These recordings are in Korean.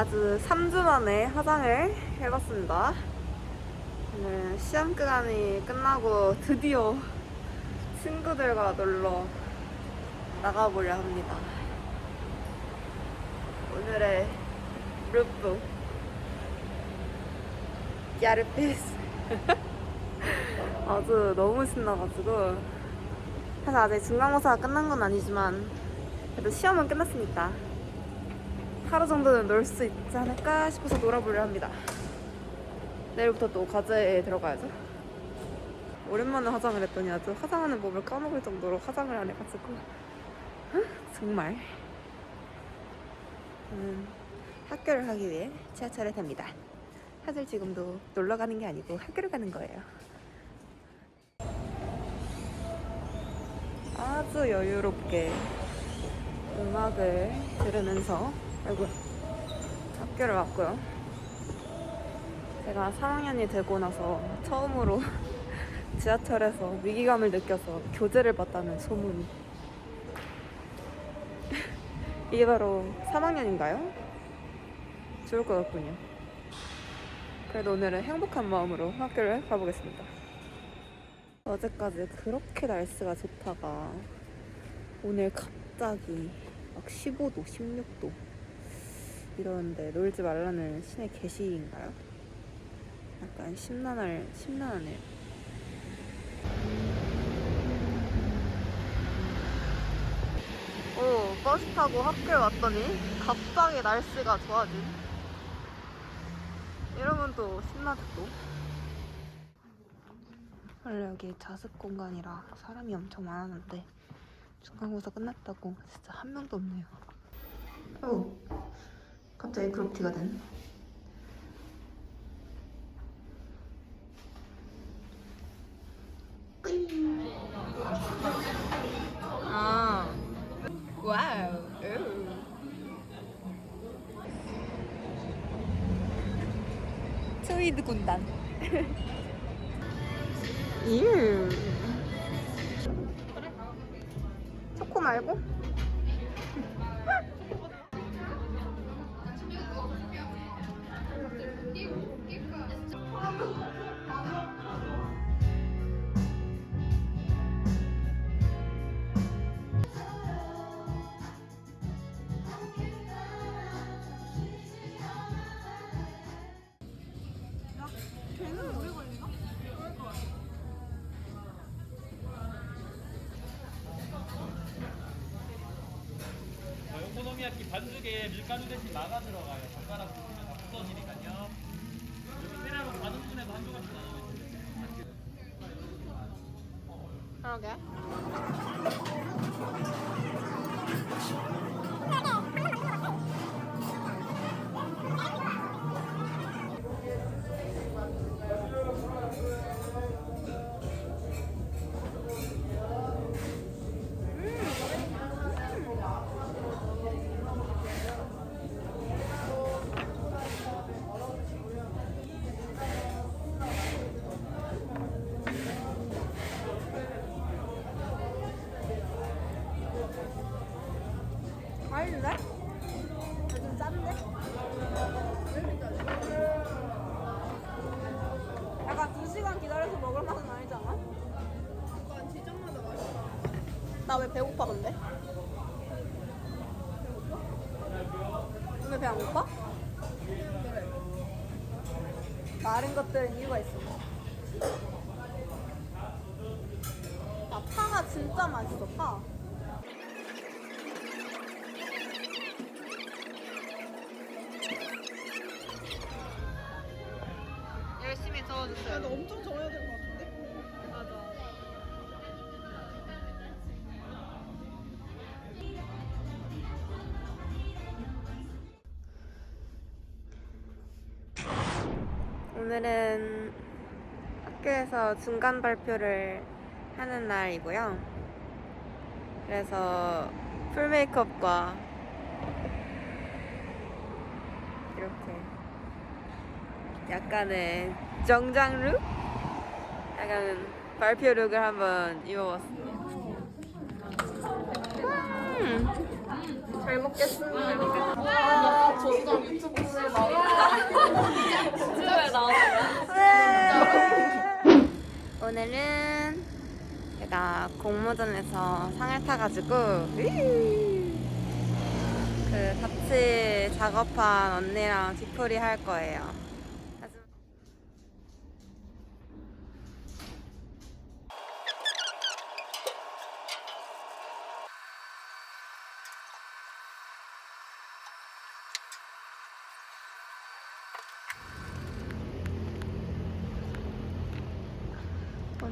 아주 3주 만에 화장을 해봤습니다. 오늘 시험 기간이 끝나고 드디어 친구들과 놀러 나가보려 합니다. 오늘의 룩북 야르피스 아주 너무 신나가지고 사실 아직 중간고사가 끝난 건 아니지만 그래도 시험은 끝났으니까 하루 정도는 놀 수 있지 않을까 싶어서 놀아보려 합니다. 내일부터 또 과제에 들어가야죠. 오랜만에 화장을 했더니 아주 화장하는 법을 까먹을 정도로 화장을 안 해가지고? 정말 저는 학교를 가기 위해 지하철을 탑니다. 사실 지금도 놀러 가는 게 아니고 학교를 가는 거예요. 아주 여유롭게 음악을 들으면서 아이고 학교를 왔고요. 제가 3학년이 되고 나서 처음으로 지하철에서 위기감을 느껴서 교재를 봤다는 소문이 이게 바로 3학년인가요? 좋을 것 같군요. 그래도 오늘은 행복한 마음으로 학교를 가보겠습니다. 어제까지 그렇게 날씨가 좋다가 오늘 갑자기 막 15도, 16도 이러는데 놀지 말라는 신의 계시인가요? 약간 심란할, 심란하네요. 오, 버스 타고 학교에 왔더니 갑자기 날씨가 좋아진. 이러면 또 신나죠 또. 원래 여기 자습 공간이라 사람이 엄청 많았는데 중간고사 끝났다고 진짜 한 명도 없네요. 오, 갑자기 그룹티가 된. 아, 와우. 오. 트위드 군단. 이유. 초코 말고? 오코노미야키 반죽에 밀가루 대신 마가 들어가요. 젓가락 나 왜 배고파 근데? 오늘 배 안 고파? 마른 것들은 이유가 있어. 아, 파가 진짜 맛있어, 파. 열심히 저어주세요. 너 엄청 될것 오늘은 학교에서 중간 발표를 하는 날이고요. 그래서 풀 메이크업과 이렇게 약간의 정장 룩? 약간 발표 룩을 한번 입어봤습니다. 음, 잘 먹겠습니다. 와, 저수정 유튜브에 나와. 유튜브에 나와. 네. 오늘은 제가 공모전에서 상을 타가지고 그 같이 작업한 언니랑 뒤풀이 할 거예요. 하지만-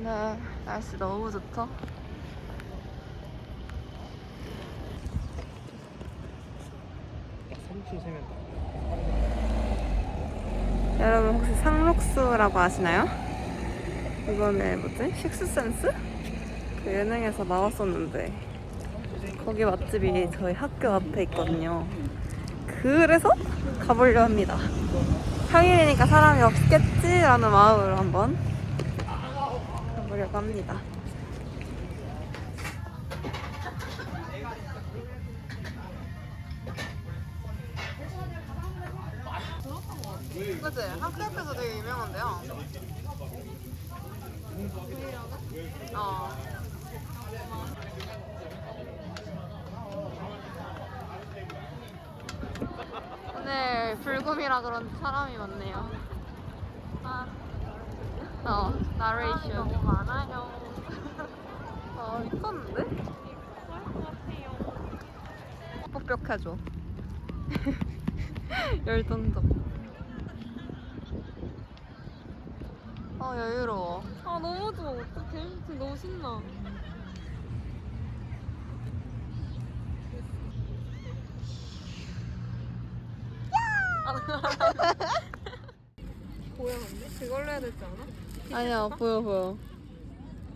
오늘 날씨 너무 좋다. 여러분 혹시 상록수라고 아시나요? 이번에 뭐지? 식스센스? 그 예능에서 나왔었는데 거기 맛집이 저희 학교 앞에 있거든요. 그래서 가보려 합니다. 평일이니까 사람이 없겠지라는 마음으로 한번 가 보려고 합니다. 그치? 학교 앞에서 되게 유명한데요. 어. 오늘 불금이라 그런지 사람이 많네요. 아. 어, 나레이션. 너무 많아요. 아, 미쳤는데? 뻑뻑해줘. 열 던져. 아, 여유로워. 아, 너무 좋아. 어떡해. 지금 너무 신나. 보여, 근데? 그걸로 해야 되지 않아? 아니야, 보여, 보여.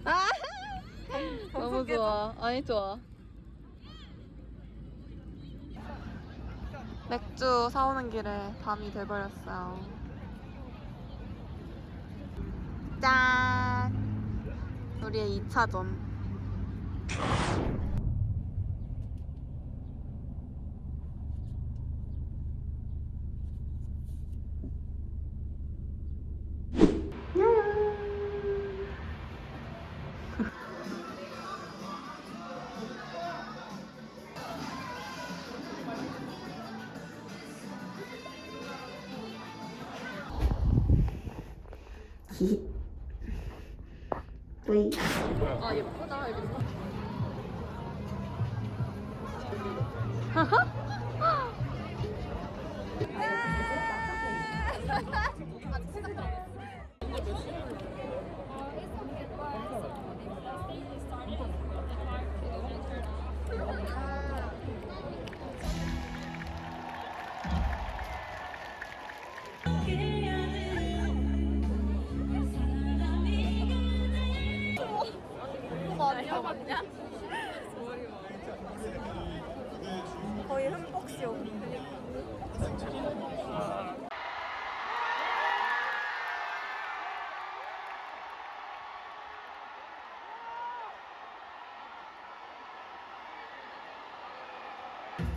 아! 너무 방송 좋아. 아니, 좋아. 맥주 사오는 길에 밤이 돼버렸어요. 짠! 우리의 2차전. 왜? 아, 예쁘다. 여기 거의 흠뻑쇼.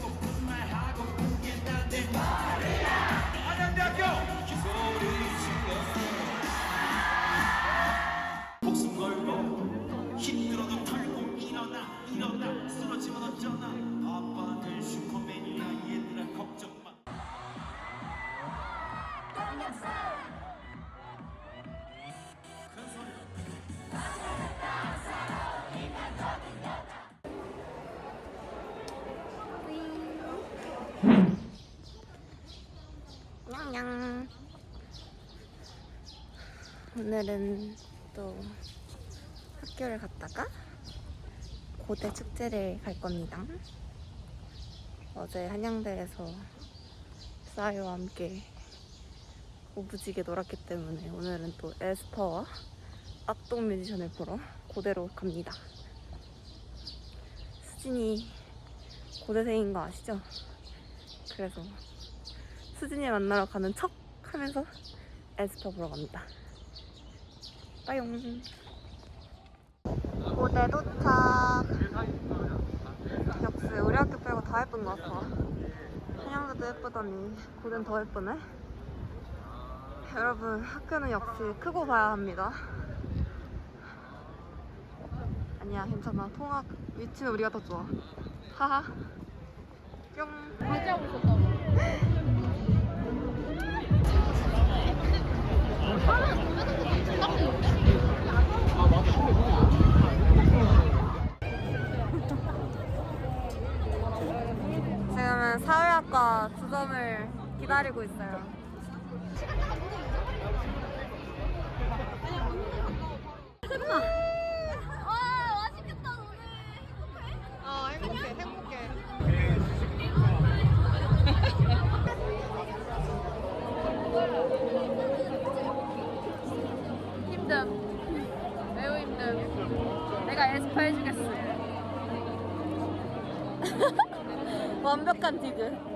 목숨 오늘은 또 학교를 갔다가 고대 축제를 갈 겁니다. 어제 한양대에서 싸이와 함께 오부지게 놀았기 때문에 오늘은 또 에스파와 악동 뮤지션을 보러 고대로 갑니다. 수진이 고대생인 거 아시죠? 그래서 수진이 만나러 가는 척 하면서 에스파 보러 갑니다. 빠용. 고대 도착. 역시 우리 학교 빼고 다 예쁜 것 같아. 한양대도 예쁘더니 고대는 더 예쁘네. 여러분 학교는 역시 크고 봐야 합니다. 아니야 괜찮아. 통학 위치는 우리가 더 좋아. 하하. 뿅. 바지하고 있었다고. 기다리고 있어요. 와 맛있겠다 너네. 행복해? 어, 행복해, 행복해. 힘듦. 매우 힘듦. 내가 에스파 해주겠어. 완벽한 디그.